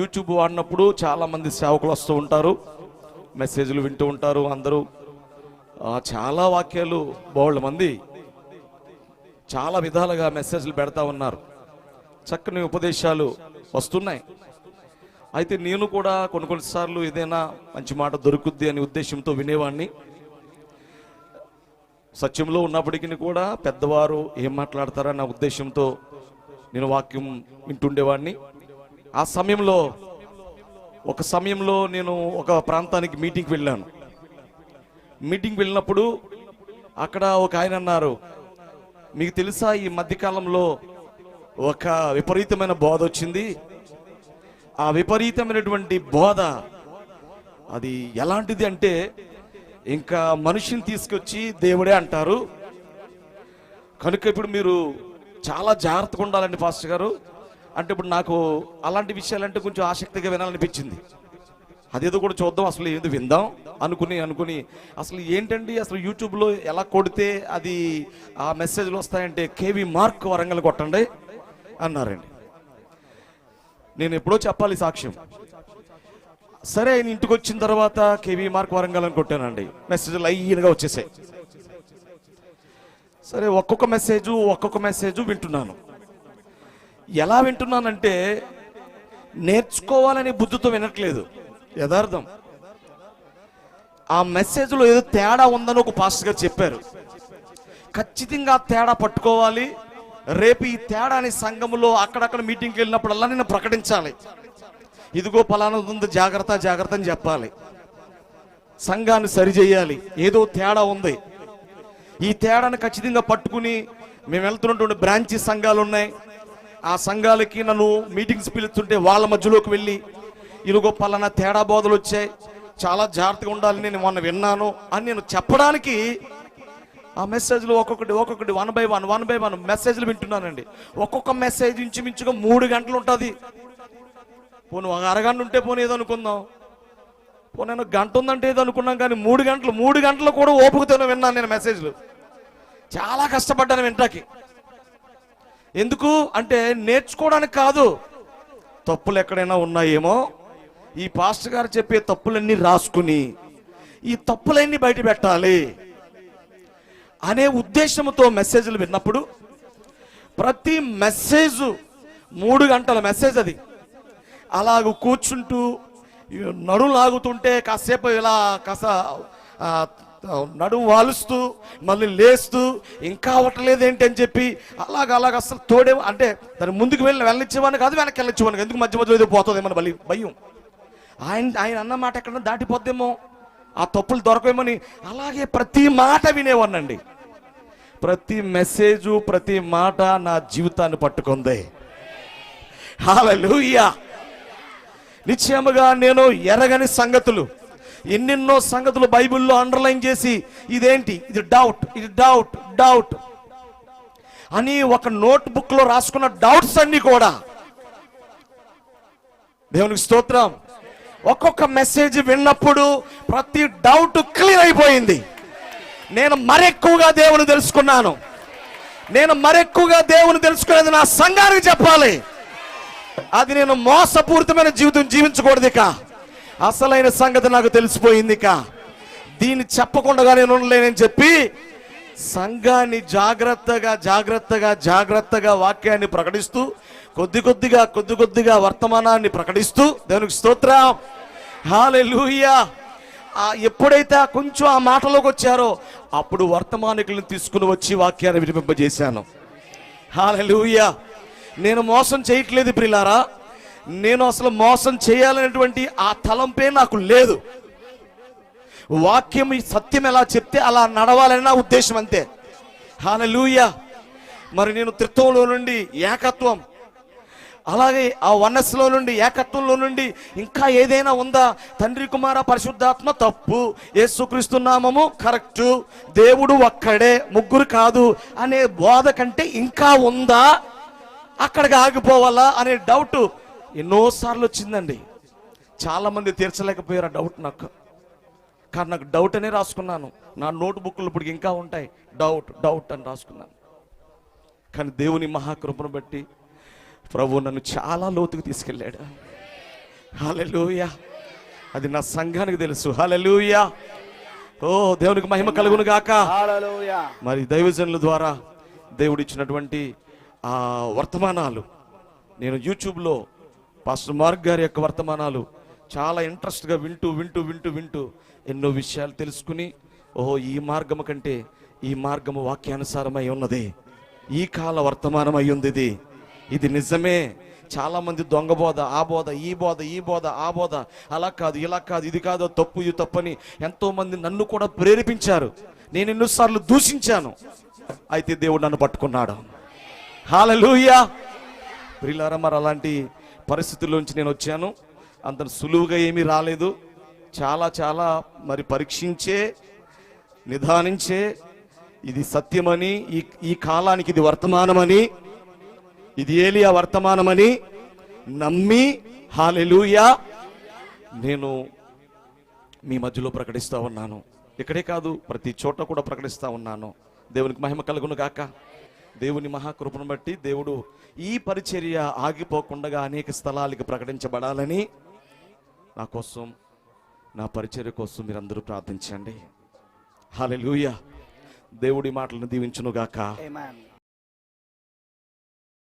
YouTube వాడినప్పుడు చాలామంది సేవకులు వస్తూ ఉంటారు. మెసేజ్లు వింటూ ఉంటారు అందరూ. చాలా వాక్యాలు బోళ్ళ మంది చాలా విధాలుగా మెసేజ్లు పెడతా ఉన్నారు. చక్కని ఉపదేశాలు వస్తున్నాయి. అయితే నేను కూడా కొన్ని కొన్నిసార్లు ఏదైనా మంచి మాట దొరుకుద్ది అనే ఉద్దేశంతో వినేవాడిని సత్యంలో ఉన్నప్పటికీ కూడా పెద్దవారు ఏం మాట్లాడతారన్న ఉద్దేశంతో నేను వాక్యం వింటుండేవాడిని ఆ సమయంలో ఒక సమయంలో నేను ఒక ప్రాంతానికి మీటింగ్కి వెళ్ళాను. మీటింగ్ వెళ్ళినప్పుడు అక్కడ ఒక ఆయన అన్నారు మీకు తెలుసా ఈ మధ్యకాలంలో ఒక విపరీతమైన బోధ వచ్చింది? ఆ విపరీతమైనటువంటి బోధ అది ఎలాంటిది అంటే ఇంకా మనిషిని తీసుకొచ్చి దేవుడే అంటారు. కనుక ఇప్పుడు మీరు చాలా జాగ్రత్తగా ఉండాలండి పాస్టర్ గారు. అంటే ఇప్పుడు నాకు అలాంటి విషయాలంటే కొంచెం ఆసక్తిగా వినాలనిపించింది. అదేదో కూడా చూద్దాం అసలు ఏదో విందాం అనుకుని అనుకుని. అసలు ఏంటండి అసలు యూట్యూబ్లో ఎలా కొడితే అది ఆ మెసేజ్లు వస్తాయంటే కేవీ మార్క్ వరంగల్ కొట్టండి అన్నారండి. నేను ఎప్పుడో చెప్పాలి సాక్ష్యం. సరే ఆయన ఇంటికి వచ్చిన తర్వాత కేవీ మార్క్ వరంగల్ అని కొట్టానండి. మెసేజ్లు లైన్గా వచ్చేసాయి. సరే ఒక్కొక్క మెసేజ్ ఒక్కొక్క మెసేజ్ వింటున్నాను. ఎలా వింటున్నానంటే నేర్చుకోవాలనే బుద్ధితో వినట్లేదు. యథార్థం. ఆ మెసేజ్లో ఏదో తేడా ఉందని ఒక పాస్టర్ గారు చెప్పారు. ఖచ్చితంగా తేడా పట్టుకోవాలి. రేపు ఈ తేడాని సంఘములో అక్కడక్కడ మీటింగ్కి వెళ్ళినప్పుడల్లా నేను ప్రకటించాలి. ఇదిగో పలానా ఉంది జాగ్రత్త జాగ్రత్త అని చెప్పాలి. సంఘాన్ని సరిచేయాలి ఏదో తేడా ఉంది. ఈ తేడాను ఖచ్చితంగా పట్టుకుని మేము వెళ్తున్నటువంటి బ్రాంచి సంఘాలు ఉన్నాయి ఆ సంఘాలకి నన్ను మీటింగ్స్ పిలుస్తుంటే వాళ్ళ మధ్యలోకి వెళ్ళి ఇదిగో పలానా తేడా బోధలు వచ్చాయి చాలా జాగ్రత్తగా ఉండాలి నేను మొన్న విన్నాను అని నేను చెప్పడానికి ఆ మెసేజ్లు ఒక్కొక్కటి ఒక్కొక్కటి one by one one by one మెసేజ్లు వింటున్నానండి. ఒక్కొక్క మెసేజ్ ఇంచుమించుగా మూడు గంటలు ఉంటుంది పోను ఒక అరగంట ఉంటే పోనీ ఏదో అనుకుందాం పోనీ నేను గంట ఉందంటే ఏదో అనుకున్నాం కానీ మూడు గంటలు మూడు గంటలు కూడా ఓపుకుతాను విన్నాను నేను మెసేజ్లు. చాలా కష్టపడ్డాను వింటాకి. ఎందుకు? అంటే నేర్చుకోవడానికి కాదు. తప్పులు ఎక్కడైనా ఉన్నాయేమో? ఈ పాస్టర్ గారు చెప్పే తప్పులన్నీ రాసుకుని ఈ తప్పులన్నీ బయట పెట్టాలి అనే ఉద్దేశంతో మెసేజ్లు విన్నప్పుడు ప్రతి మెసేజ్ మూడు గంటల మెసేజ్ అది. అలాగ కూర్చుంటూ ఈ లాగుతుంటే కాసేపు ఇలా కాస నడుము వాలుస్తూ మళ్ళీ లేస్తూ ఇంకా అవ్వట్లేదు ఏంటి అని చెప్పి అలాగ అలాగ అసలు తోడే అంటే దాని ముందుకు వెళ్ళి వెళ్ళనిచ్చేవాడిని కాదు వెనక్కి వెళ్ళనిచ్చేవాడిని ఎందుకు మధ్య మధ్యలో ఏదో పోతుందేమో బలి భయం? ఆయన ఆయన అన్న మాట ఎక్కడ దాటిపోద్దేమో? ఆ తప్పులు దొరకవేమని అలాగే ప్రతి మాట వినేవాడినండి. ప్రతి మెసేజు ప్రతి మాట నా జీవితాన్ని పట్టుకుంది. హాలూయా నిశ్చయముగా నేను ఎరగని సంగతులు ఎన్నెన్నో సంగతులు బైబిల్లో అండర్లైన్ చేసి ఇదేంటి? ఇది డౌట్ ఇది డౌట్ డౌట్ అని ఒక నోట్లో రాసుకున్న డౌట్స్ అన్ని కూడా. దేవునికి స్తోత్రం. ఒక్కొక్క మెసేజ్ విన్నప్పుడు ప్రతి డౌట్ క్లియర్ అయిపోయింది. నేను మరెక్కువగా దేవుని తెలుసుకున్నాను. నేను మరెక్కువగా దేవుని తెలుసుకునేది నా సంఘానికి చెప్పాలి. అది నేను మోసపూరితమైన జీవితం జీవించకూడదు ఇక. అసలైన సంగతి నాకు తెలిసిపోయింది ఇక దీన్ని చెప్పకుండా నేను ఉండలేనని చెప్పి సంఘాన్ని జాగ్రత్తగా జాగ్రత్తగా జాగ్రత్తగా వాక్యాన్ని ప్రకటిస్తూ కొద్ది కొద్దిగా కొద్ది కొద్దిగా వర్తమానాన్ని ప్రకటిస్తూ దేవునికి స్తోత్రం. హాలెలూయా. ఆ ఎప్పుడైతే ఆ కొంచెం ఆ మాటలోకి వచ్చారో అప్పుడు వర్తమానికులను తీసుకుని వచ్చి వాక్యాన్ని వినిపింపజేశాను. హాలెలూయా. నేను మోసం చేయట్లేదు ప్రిలారా. నేను అసలు మోసం చేయాలనేటువంటి ఆ తలంపే నాకు లేదు. వాక్యం ఈ సత్యం ఎలా చెప్తే అలా నడవాలని నా ఉద్దేశం అంతే. హాలూయ మరి నేను త్రిత్వంలో నుండి ఏకత్వం. అలాగే ఆ వనస్సులో నుండి ఏకత్వంలో నుండి ఇంకా ఏదైనా ఉందా? తండ్రి కుమార పరిశుద్ధాత్మ తప్పు. యేసుక్రీస్తు నామము కరెక్టు. దేవుడు ఒక్కడే ముగ్గురు కాదు అనే బోధ కంటే ఇంకా ఉందా? అక్కడికి ఆగిపోవాలా అనే డౌట్. ఎన్నోసార్లు వచ్చిందండి. చాలా మంది తీర్చలేకపోయారు ఆ డౌట్ నాకు. కానీ నాకు డౌట్ అనే రాసుకున్నాను. నా నోట్ బుక్లు ఇప్పుడు ఇంకా ఉంటాయి. డౌట్ డౌట్ అని రాసుకున్నాను. కానీ దేవుని మహాకృపను బట్టి ప్రభు నన్ను చాలా లోతుకు తీసుకెళ్ళాడు. హల్లెలూయా అది నా సంఘానికి తెలుసు. హల్లెలూయా ఓ దేవునికి మహిమ కలుగును గాక. మరి దైవజనుల ద్వారా దేవుడిచ్చినటువంటి ఆ వర్తమానాలు నేను యూట్యూబ్లో పాస్టర్ మార్క్ గారి యొక్క వర్తమానాలు చాలా ఇంట్రెస్ట్గా వింటూ వింటూ వింటూ వింటూ ఎన్నో విషయాలు తెలుసుకుని ఓహో ఈ మార్గము కంటే ఈ మార్గము వాక్యానుసారమై ఉన్నది. ఈ కాల వర్తమానం అయి ఉంది ఇది. ఇది నిజమే. చాలామంది దొంగబోధ దొంగ బోధ ఆ బోధ ఈ బోధ ఈ బోధ ఆ బోధ. అలా కాదు ఇలా కాదు ఇది కాదు తప్పు ఇది తప్పని ఎంతోమంది నన్ను కూడా ప్రేరేపించారు. నేను ఎన్నోసార్లు దూషించాను. అయితే దేవుడు నన్ను పట్టుకున్నాడు. హాలూయా ప్రిలారా మరి అలాంటి పరిస్థితుల్లోంచి నేను వచ్చాను. అంత సులువుగా ఏమీ రాలేదు. చాలా చాలా మరి పరీక్షించే నిదానించే ఇది సత్యమని ఈ ఈ కాలానికి ఇది వర్తమానమని ఇది ఏలియా వర్తమానమని నమ్మి హాలెలూయా నేను మీ మధ్యలో ప్రకటిస్తూ ఉన్నాను. ఇక్కడే కాదు ప్రతి చోట కూడా ప్రకటిస్తూ ఉన్నాను. దేవునికి మహిమ కలుగును గాక. దేవుని మహాకృపను బట్టి దేవుడు ఈ పరిచర్య ఆగిపోకుండా అనేక స్థలాలకి ప్రకటించబడాలని నా కోసం నా పరిచర్య కోసం మీరందరూ ప్రార్థించండి. హాలెలుయ దేవుడి మాటలను దీవించును గాక